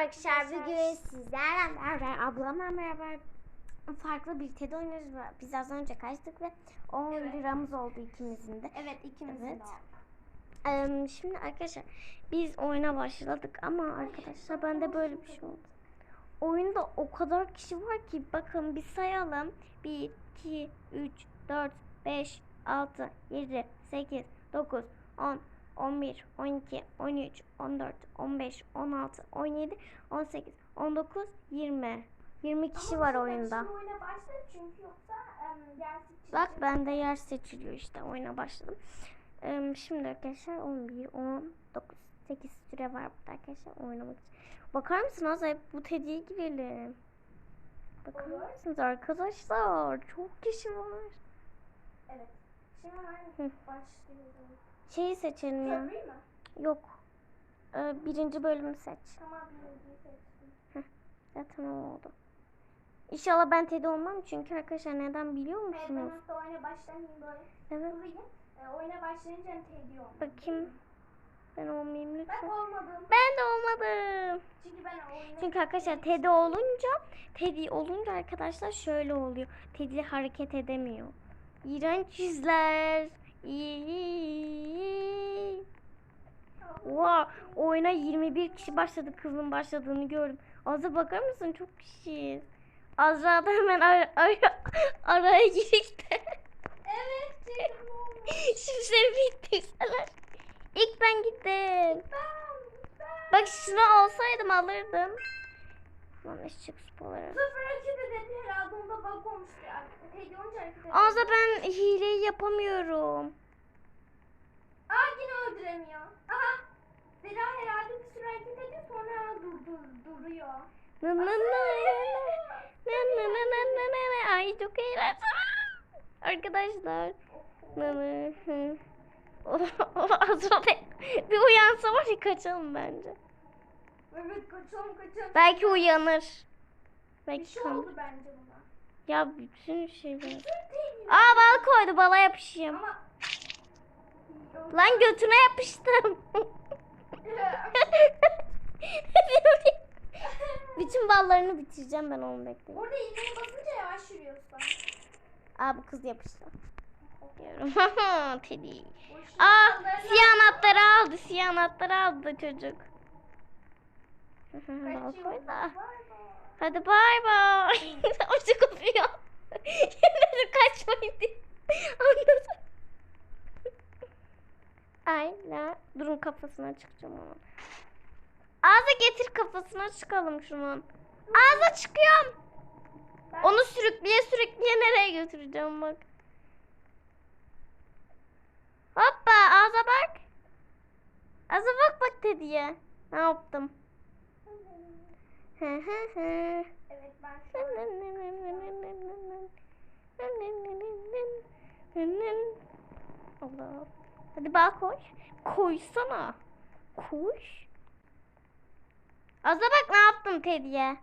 arkadaşlar. Bugün sizlerle beraber ablamla beraber farklı bir TED oynuyoruz. Biz az önce kaçtık ve 10 Evet. liramız oldu ikimizin de. Evet ikimizin Evet. de oldu. Eee, şimdi arkadaşlar biz oyuna başladık ama arkadaşlar bende böyle bir şey oldu. Oyunda o kadar kişi var ki bakın bir sayalım. 1, 2, 3, 4, 5, 6, 7, 8, 9, 10, 11, 12, 13, 14, 15, 16, 17, 18, 19, 20. 20 kişi Ama var oyunda. Oyuna başla çünkü yoksa um, gerçek Bak bende yer seçiliyor işte oyuna başladım. Ee, şimdi arkadaşlar 11, 10, 9, 8 süre var burada arkadaşlar oynamak için. Bakar mısınız? Hep bu tediye girelim. Bakar Olur. mısınız arkadaşlar? Çok kişi var. Evet. Şimdi hemen başlıyorum. Şeyi seçelim ya. Köprüyü mü? Yok. Ee, birinci bölümü seç. Tamam birinciyi seçtim. Zaten o oldu. İnşallah ben Teddy olmam çünkü arkadaşlar neden biliyor Evet ben musunuz? hatta oyuna başlamayayım böyle. Evet. Durayım. E, oyuna başlayınca tediyor. Bakayım. Ben olmayayım Ben lütfen. olmadım. Ben de olmadım. Çünkü ben oyuna... Çünkü arkadaşlar Teddy olunca Teddy olunca arkadaşlar şöyle oluyor. Teddy hareket edemiyor. İğrenç yüzler. Wow, oyuna 21 kişi başladı. Kızın başladığını gördüm. Azra bakar mısın? Çok kişiyiz. Azra da hemen ara, ara- araya girişti. Evet. Şimdi seni bitirseler. İlk ben gittim. Ben, ben. Bak şunu olsaydım alırdım. Lan eşek spaları. Sıfır hareket edildi herhalde onda bug olmuş ya. Tedi olunca hareket edildi. Azra ben hileyi yapamıyorum. Aa yine öldüremiyor. Aha. Zira herhalde bir sürü hareket ediyor sonra dur, dur, duruyor. Nı nı nı nı nı nı nı nı nı nı. Ay çok eğlenceli. Arkadaşlar. Nı hı. Azra bir uyansa var ya kaçalım bence. Evet kaçalım kaçalım. Belki uyanır. Bir Belki şey kan. oldu bence buna. Ya bütün. Bütün tedi- Aa bal koydu bala yapışayım. Ama Lan götüne yapıştım. Bütün ballarını bitireceğim ben onu bekleyin. Burada iğneye basınca yavaş yürüyorsun. Aa bu kız yapıştı. Diyorum. Teddy. Aa siyah anahtarı aldı. Siyah anahtarı aldı çocuk. Koy da. Hadi bay bay. Hoşça kopuyor. Yine kaçmayın diye. Anladım. Ay la. Durun kafasına çıkacağım onun. Ağza getir kafasına çıkalım şunun. Ağza çıkıyorum. Onu sürükleye sürükleye nereye götüreceğim bak. Hoppa ağza bak. Ağza bak bak Teddy'ye. Ne yaptım? Evet ben şu an Allah. Hadi bal koy. Koysana. Koy. Aza bak ne yaptım Teddy'ye.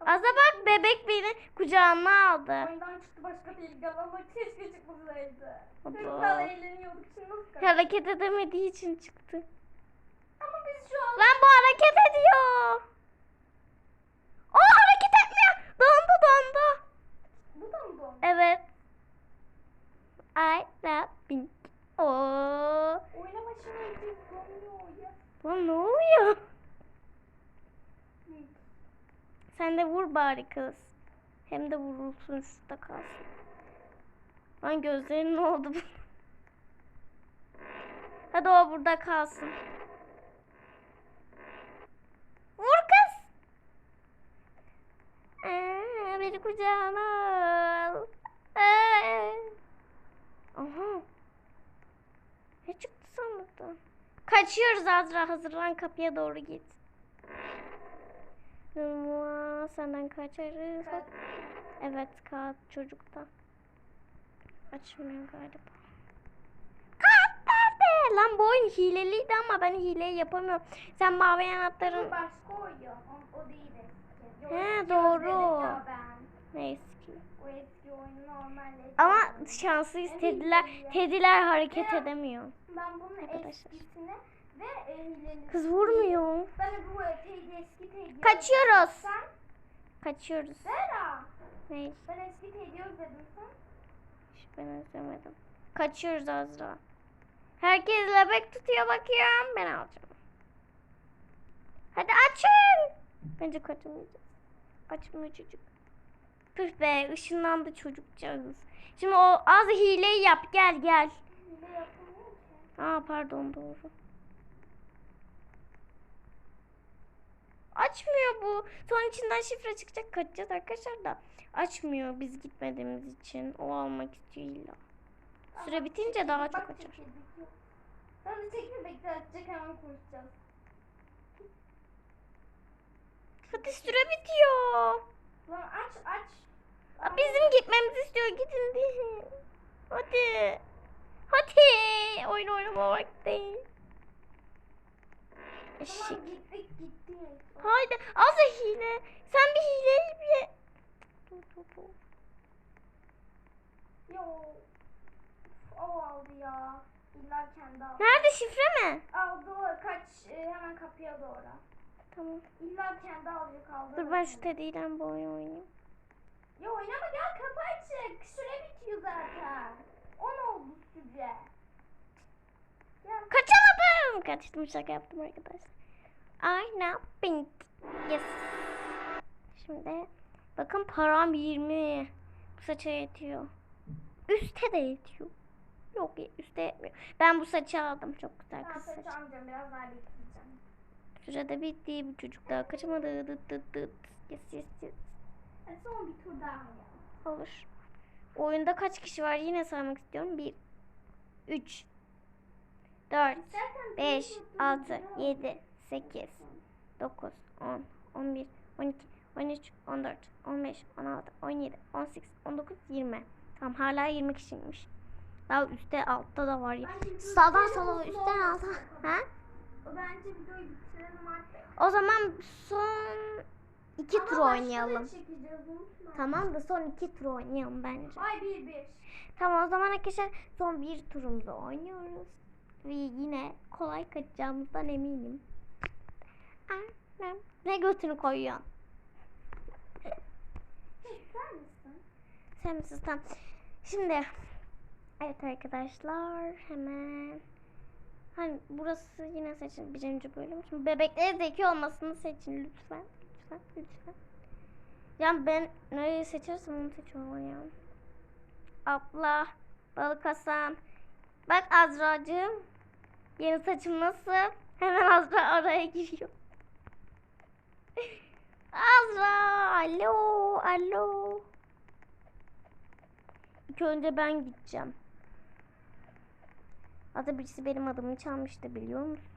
Aza bak bebek beni kucağına aldı. oyundan çıktı başka bir ilgi ama keşke çıkmasaydı. Çocuklarla eğleniyorduk şimdi nasıl kaçacak? Hareket edemediği için çıktı. Ama biz şu an Lan bu hareket ediyor. O hareket etmiyor. Dondu dondu. bu da mı doğru? Evet. I love pink. Oo. Oyuna başlamayınca donuyor ya. Lan ne oluyor? Sen de vur bari kız. Hem de vurulsun şurada kalsın. Lan gözlerin ne oldu? Hadi o burada kalsın. Vur kız. Beni kucağına al. Aha. Ne çıktı sandıktan? Kaçıyoruz Azra. Hazırlan kapıya doğru git. Nurma senden kaçarız. Kaç. Evet kağıt çocukta. Açmıyor galiba. Kağıt nerede? Lan bu oyun hileliydi ama ben hileyi yapamıyorum. Sen mavi anahtarın başka oyun. O, o değil He, doğru. özledim ya ben. neyse ki. O eski oyunu normalde. Şanslıyız. Tediler, tediler hareket edemiyor. Ben bunun Arkadaşlar. Ve. Kız vurmuyor. Ben bu teyze eski teyze. Kaçıyoruz. Sen Kaçıyoruz. Zera. Ne? Ben eski teyze özledim sen. Hiç ben özlemedim. Kaçıyoruz Azra. Herkes lebek tutuyor bakıyorum. Ben alacağım. Hadi açın. Bence kaçamayacağız. Açmıyor çocuk. Püf be ışınlandı çocukcağız. Şimdi o az hileyi yap gel gel. Aa pardon doğru. Açmıyor bu. Son içinden şifre çıkacak kaçacağız arkadaşlar da. Açmıyor biz gitmediğimiz için. O almak istiyor illa. Süre bitince daha çok açar. Sen de çekil bekle açacak hemen konuşacağız. Hadi süre bitiyor. Lan aç aç. Bizim gitmemizi istiyor. Gidin değil. Hadi. Hadi. Oyun oynama vakti. Eşek. Tamam gittik gittik. Haydi. Az da hile. Sen bir hileyi bir... Dur, dur, dur. Yo. O aldı ya. İlla kendi aldı. Nerede şifre mi? Aldı o kaç e, hemen kapıya doğru. Tamam. İlla kendi alacak aldı. Dur ben şu tediyle bu oyunu oynayayım. Ya oynama gel kapı açık. Süre bitiyor zaten. 10 oldu süre. Gel. Kaçamadım. Kaçtım şaka yaptım arkadaşlar. I know pink. Yes. Şimdi bakın param 20. Bu saça yetiyor. Üste de yetiyor. Yok üste yetmiyor. Ben bu saçı aldım. Çok güzel Ben kız saçı saçı. almayacağım biraz daha bekleyeceğim. Sürede bitti. Bu çocuk daha kaçamadı. Dıt dıt dıt. Yes yes yes. Hadi son bir tur daha oynayalım. Olur. Oyunda kaç kişi var yine saymak istiyorum. 1 3 4 İstersen 5 bir tur 6 daha 7 8 9 10 11 12 13 14 15 16 17 18 19 20 Tamam hala 20 kişiymiş. Daha üstte altta da var ya. Sağdan sola üstten alta. Ha? Bence videoyu bitirelim artık. O zaman son iki Ama tur oynayalım. Tamam da son iki tur oynayalım bence. Ay bir bir. Tamam o zaman arkadaşlar son bir turumuzu oynuyoruz. Ve yine kolay kaçacağımızdan eminim. Annem. Ne götünü koyuyorsun? Sen misin? Sen misin? Tamam. Şimdi evet arkadaşlar hemen hani burası yine seçin birinci bölüm. Şimdi bebekler zeki olmasını seçin lütfen. Lütfen lütfen. Yani ben nereyi seçersem onu seçiyorum. Abla, balık Hasan. Bak Azra'cığım. Yeni saçım nasıl? Hemen Azra araya giriyor. Azra, alo, alo. İlk önce ben gideceğim. Hatta birisi benim adımı çalmıştı biliyor musun?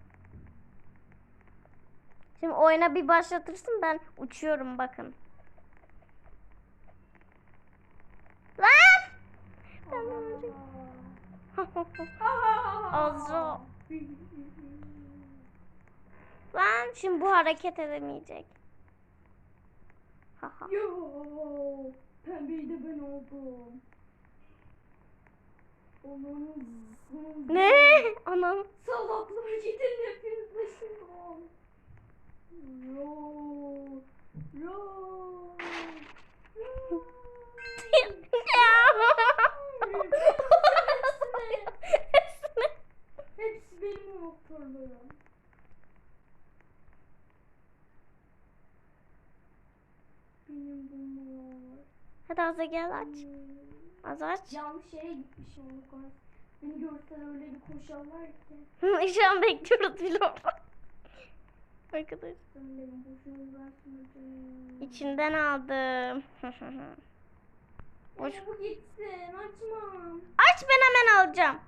Şimdi oyuna bir başlatırsın ben uçuyorum bakın. Lan! Ben. Azra. Lan şimdi bu hareket edemeyecek. Yo, pembeyi de ben oldum. Onun ne? Anam. Salaklar gidin hepiniz başımdan. Hadi Azra gel aç. Az aç. Yanlış yere gitmişim onu. Beni görseler öyle bir koşarlar ki. Şu an bekliyoruz orada. Arkadaş. İçinden aldım. Boş. Bu gitsin açmam. Aç ben hemen alacağım.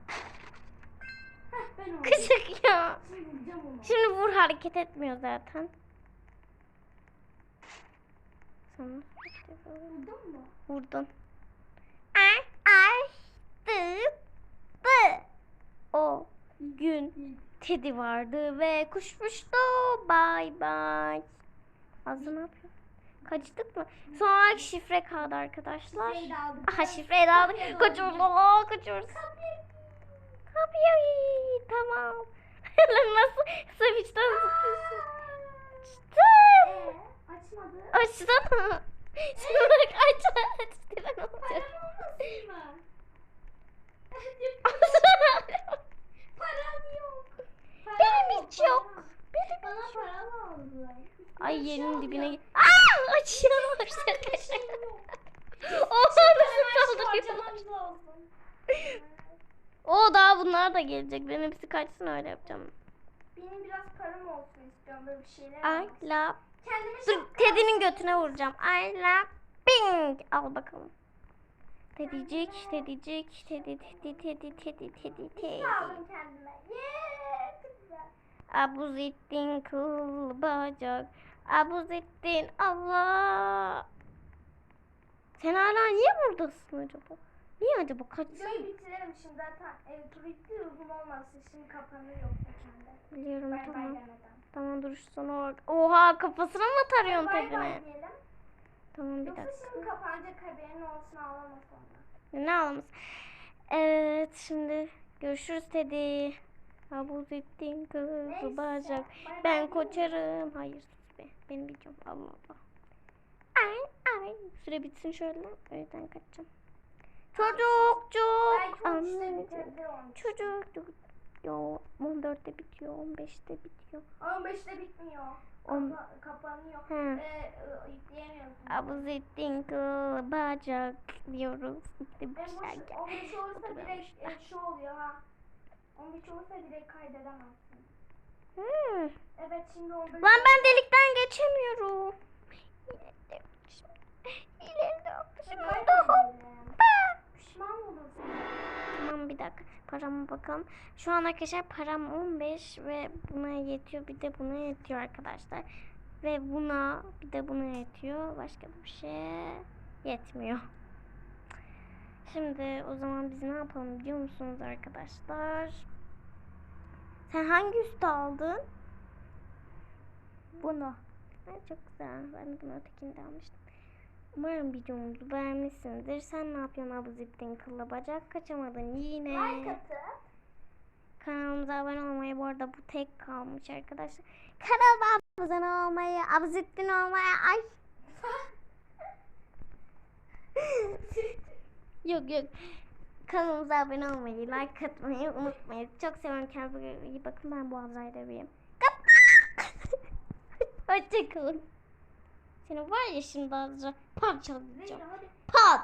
Heh. Kışık ya. Şimdi. Şimdi vur hareket etmiyor zaten. Sana Vurdun mu? vurdun. Ay ay dı dı. O gün Teddy vardı ve kuşmuştu. Bay bay. Azı ne yapıyor? Kaçtık mı? Son şifre kaldı arkadaşlar. Şifreyi aldık. Aha şifreyi de aldık. Kaçıyoruz. Lala, kaçıyoruz. Kapıyı tamam. Nasıl sevinçten zıplıyorsun? Ee, açmadı. Açsana. Şimdi aç aç. Tren olacak. Param olmasın mı? Param yok. Param Hiç yok. Benim. Ay yerin dibine git. Aa açıyorum Bir yok. Oha nasıl saldırıyor? O daha bunlar da gelecek. Ben hepsi kaçsın öyle yapacağım. Benim biraz param olsun istiyorum böyle bir şeyler. I love. Kendime Dur Teddy'nin götüne vuracağım. I love ping. Al bakalım. Teddycik, teddycik, teddy, teddy, teddy, teddy, teddy, teddy. aldım kendime. Çok güzel. Abuzettin kıl bacak. Abuzettin Allah. Sen hala niye buradasın acaba? Niye acaba? Kaçsın? Videoyu bitirelim şimdi zaten. E, tur bitti uzun olmasın. Şimdi kapanır yoksa kendi. Biliyorum Bay bay tamam. demeden. Tamam dur şu sona bak. Oha kafasına mı tarıyorsun Bay Teddy'ne? bay diyelim. Tamam bir Yoksa dakika. şimdi kapanacak haberin olsun ağlama sonra. Ne alamaz? Evet şimdi görüşürüz Teddy. Abuzettin kız Neyse, bacak. Ben koçarım. Hayır sus be. Benim videom. Allah Allah. Ay ay. Süre bitsin şöyle. Yüzden kaçacağım. Çocukcuk. Anlayacağım. bitebilir on. Çocuk. Yo 14'te bitiyor. 15'te bitiyor. 15'te bitmiyor. On- Kapa- kapanıyor. He. Ee, yükleyemiyorsun. Abuzettin kız bacak diyoruz. İşte bir şey başı gel. 15 olursa direkt e, şu oluyor ha. 15 olursa direkt kaydedemezsin. Hmm. Evet şimdi 15 Lan ben delikten geçemiyorum. İleride yapmışım. Kaydedemezsin. Hoppa. Pişman olursun. Tamam bir dakika. Parama bakalım. Şu an arkadaşlar param 15 ve buna yetiyor. Bir de buna yetiyor arkadaşlar. Ve buna bir de buna yetiyor. Başka bir şey yetmiyor. Şimdi o zaman biz ne yapalım biliyor musunuz arkadaşlar? Sen hangi üstü aldın? Bunu. Ha, çok güzel. Ben bunu ötekinde almıştım. Umarım videomuzu beğenmişsinizdir. Sen ne yapıyorsun Abuzettin kıllı bacak? Kaçamadın yine. Atın. Kanalımıza abone olmayı bu arada bu tek kalmış arkadaşlar. Kanalıma abone olmayı, Abuzettin olmayı ay. yok yok. Kanalımıza abone olmayı, like atmayı unutmayın. Çok seviyorum kendinize iyi bakın. Ben bu biriyim. Hoşçakalın. Seni var ya şimdi Azra parçalayacağım. Pat.